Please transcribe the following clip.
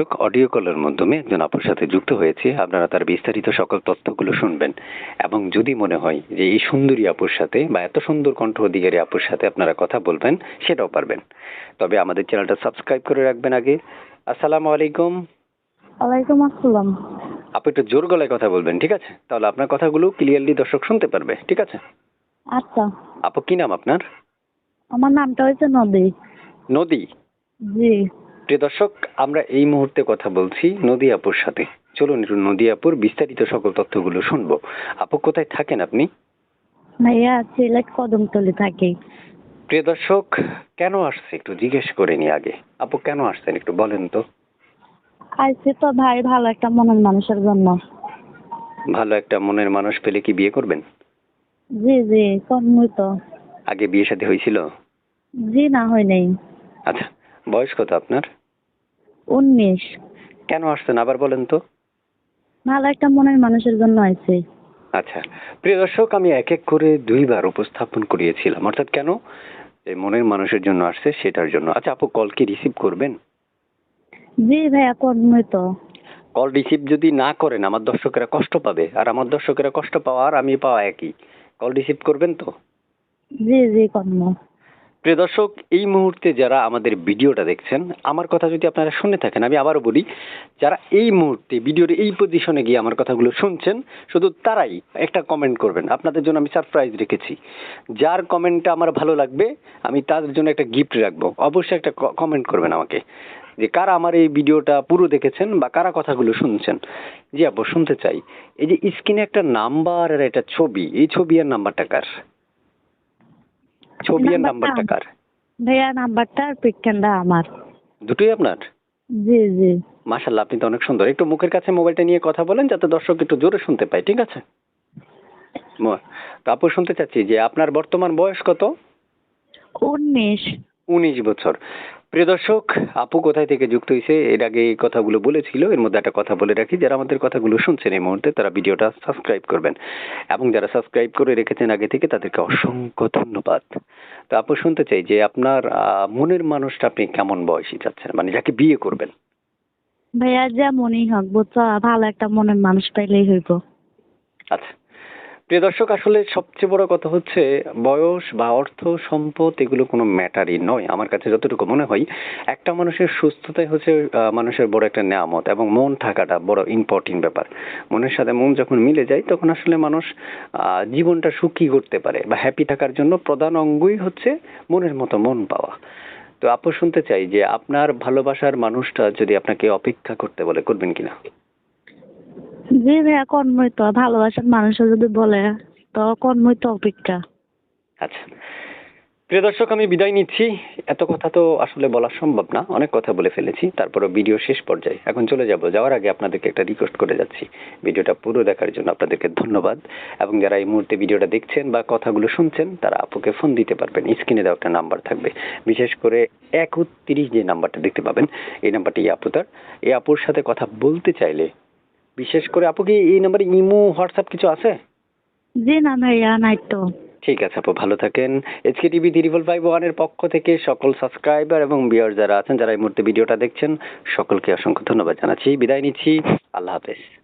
দর্শক অডিও কলের মাধ্যমে একজন আপুর সাথে যুক্ত হয়েছে। আপনারা তার বিস্তারিত সকল তথ্যগুলো শুনবেন। এবং যদি মনে হয় যে এই সুন্দরী আপুর সাথে বা এত সুন্দর কণ্ঠ অধিকারী আপুর সাথে আপনারা কথা বলবেন সেটাও পারবেন। তবে আমাদের চ্যানেলটা সাবস্ক্রাইব করে রাখবেন আগে। আসসালামু আলাইকুম। ওয়ালাইকুম আসসালাম। আপু একটু জোর গলায় কথা বলবেন ঠিক আছে? তাহলে আপনার কথাগুলো ক্লিয়ারলি দর্শক শুনতে পারবে ঠিক আছে? আচ্ছা। আপু কি নাম আপনার? আমার নামটা হয়েছে নদী। নদী? জি। প্রিয় দর্শক আমরা এই মুহূর্তে কথা বলছি নদিয়াপুর সাথে। চলুন একটু নদিয়াপুর বিস্তারিত সকল তথ্যগুলো শুনব। আপু কোথায় থাকেন আপনি? ভাইয়া সিলেট কদমতলি থাকি। প্রিয় দর্শক কেন আসছে একটু জিজ্ঞেস করে নি আগে। আপু কেন আসছেন একটু বলেন তো। আইসি তো ভাই ভালো একটা মনের মানুষের জন্য। ভালো একটা মনের মানুষ পেলে কি বিয়ে করবেন? জি জি কর্মই তো। আগে বিয়ে সাথে হয়েছিল? জি না হয় নাই। আচ্ছা বয়স কত আপনার? উনিশ। কেন আসছেন? আবার বলেন তো। ভালো একটা মনের মানুষের জন্য আইসি আচ্ছা। প্রিয় দর্শক আমি এক এক করে দুইবার উপস্থাপন করিয়েছিলাম। অর্থাৎ কেন? যে মনের মানুষের জন্য আসছে সেটার জন্য। আচ্ছা আপু কল কি রিসিভ করবেন? জি ভাইয়া তো। কল রিসিভ যদি না করেন আমার দর্শকেরা কষ্ট পাবে। আর আমার দর্শকেরা কষ্ট পাওয়া আর আমি পাওয়া একই। কল রিসিভ করবেন তো? জি জি কর্ম প্রিয় দর্শক, এই মুহূর্তে যারা আমাদের ভিডিওটা দেখছেন, আমার কথা যদি আপনারা শুনে থাকেন, আমি আবারও বলি, যারা এই মুহূর্তে ভিডিওর এই পজিশনে গিয়ে আমার কথাগুলো শুনছেন, শুধু তারাই একটা কমেন্ট করবেন। আপনাদের জন্য আমি সারপ্রাইজ রেখেছি। যার কমেন্টটা আমার ভালো লাগবে, আমি তাদের জন্য একটা গিফট রাখব। অবশ্যই একটা কমেন্ট করবেন আমাকে। যে কারা আমার এই ভিডিওটা পুরো দেখেছেন বা কারা কথাগুলো শুনছেন? জি আপু, শুনতে চাই। এই যে স্ক্রিনে একটা নাম্বার আর একটা ছবি, এই ছবি আর নাম্বারটা কার? ছবি আর নাম্বারটা কার? ভাইয়া নাম্বারটা আর পিকচারটা আমার। দুটোই আপনার? জি জি। মাশাল্লাহ আপনি তো অনেক সুন্দর। একটু মুখের কাছে মোবাইলটা নিয়ে কথা বলেন যাতে দর্শক একটু জোরে শুনতে পায় ঠিক আছে? তো আপু শুনতে চাচ্ছি যে আপনার বর্তমান বয়স কত? উনিশ। উনিশ বছর। প্রিয় দর্শক আপু কোথায় থেকে যুক্ত হয়েছে এর আগে এই কথাগুলো বলেছিল এর মধ্যে একটা কথা বলে রাখি যারা আমাদের কথাগুলো শুনছেন এই মুহূর্তে তারা ভিডিওটা সাবস্ক্রাইব করবেন। এবং যারা সাবস্ক্রাইব করে রেখেছেন আগে থেকে তাদেরকে অসংখ্য ধন্যবাদ। তো আপু শুনতে চাই যে আপনার মনের মানুষটা আপনি কেমন বয়সী চাচ্ছেন? মানে যাকে বিয়ে করবেন। ভাইয়া যেমনই হোক বুঝছ ভালো একটা মনের মানুষ পাইলেই হইব। আচ্ছা। প্রিয় দর্শক, আসলে সবচেয়ে বড় কথা হচ্ছে বয়স বা অর্থ, সম্পদ এগুলো কোনো ম্যাটারই নয়। আমার কাছে যতটুকু মনে হয়, একটা মানুষের সুস্থতাই হচ্ছে মানুষের বড় একটা নেয়ামত এবং মন থাকাটা বড় ইম্পর্টেন্ট ব্যাপার। মনের সাথে মন যখন মিলে যায়, তখন আসলে মানুষ জীবনটা সুখী করতে পারে বা হ্যাপি থাকার জন্য প্রধান অঙ্গই হচ্ছে মনের মতো মন পাওয়া। তো আপু, শুনতে চাই যে আপনার ভালোবাসার মানুষটা যদি আপনাকে অপেক্ষা করতে বলে, করবেন কিনা? জি ভাইয়া কর্মই তো ভালোবাসার মানুষও যদি বলে, তো কর্মই তো অপেক্ষা। আচ্ছা। প্রিয় দর্শক, আমি বিদায় নিচ্ছি। এত কথা তো আসলে বলা সম্ভব না। অনেক কথা বলে ফেলেছি। তারপরে ভিডিও শেষ পর্যায়ে। এখন চলে যাব। যাওয়ার আগে আপনাদেরকে একটা রিকোয়েস্ট করে যাচ্ছি। ভিডিওটা পুরো দেখার জন্য আপনাদেরকে ধন্যবাদ। এবং যারা এই মুহূর্তে ভিডিওটা দেখছেন বা কথাগুলো শুনছেন, তারা আপুকে ফোন দিতে পারবেন। স্ক্রিনে দেওয়া একটা নাম্বার থাকবে। বিশেষ করে একত্রিশ যে নাম্বারটা দেখতে পাবেন, এই নাম্বারটি এই আপুতার এই আপুর সাথে কথা বলতে চাইলে বিশেষ করে আপু কি এই নাম্বারে ইমো হোয়াটসঅ্যাপ কিছু আছে? জি না ভাইয়া নাই তো। ঠিক আছে আপু ভালো থাকেন। এইচকে টিভি ত্রিপল ফাইভ ওয়ানের পক্ষ থেকে সকল সাবস্ক্রাইবার এবং বিয়ার যারা আছেন যারা এই মুহূর্তে ভিডিওটা দেখছেন সকলকে অসংখ্য ধন্যবাদ জানাচ্ছি। বিদায় নিচ্ছি। আল্লাহ হাফেজ।